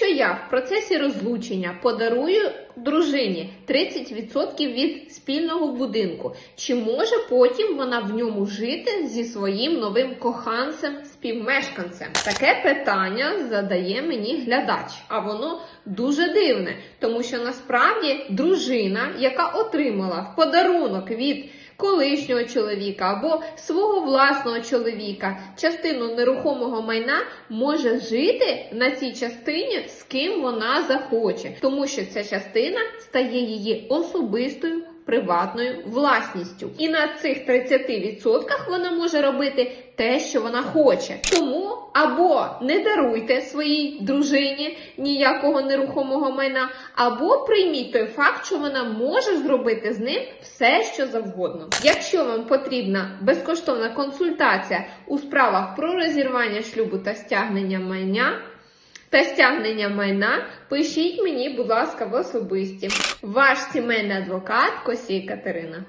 Якщо я в процесі розлучення подарую дружині 30% від спільного будинку, чи може потім вона в ньому жити зі своїм новим коханцем, співмешканцем? Таке питання задає мені глядач, а воно дуже дивне, тому що насправді дружина, яка отримала в подарунок від колишнього чоловіка або свого власного чоловіка частину нерухомого майна може жити на цій частині з ким вона захоче, тому що ця частина стає її особистою. Приватною власністю, і на цих 30% вона може робити те, що вона хоче. Тому або не даруйте своїй дружині ніякого нерухомого майна, або прийміть той факт, що вона може зробити з ним все, що завгодно. Якщо вам потрібна безкоштовна консультація у справах про розірвання шлюбу та стягнення майна. Та стягнення майна пишіть мені, будь ласка, в особисті. Ваш сімейний адвокат Косій Катерина.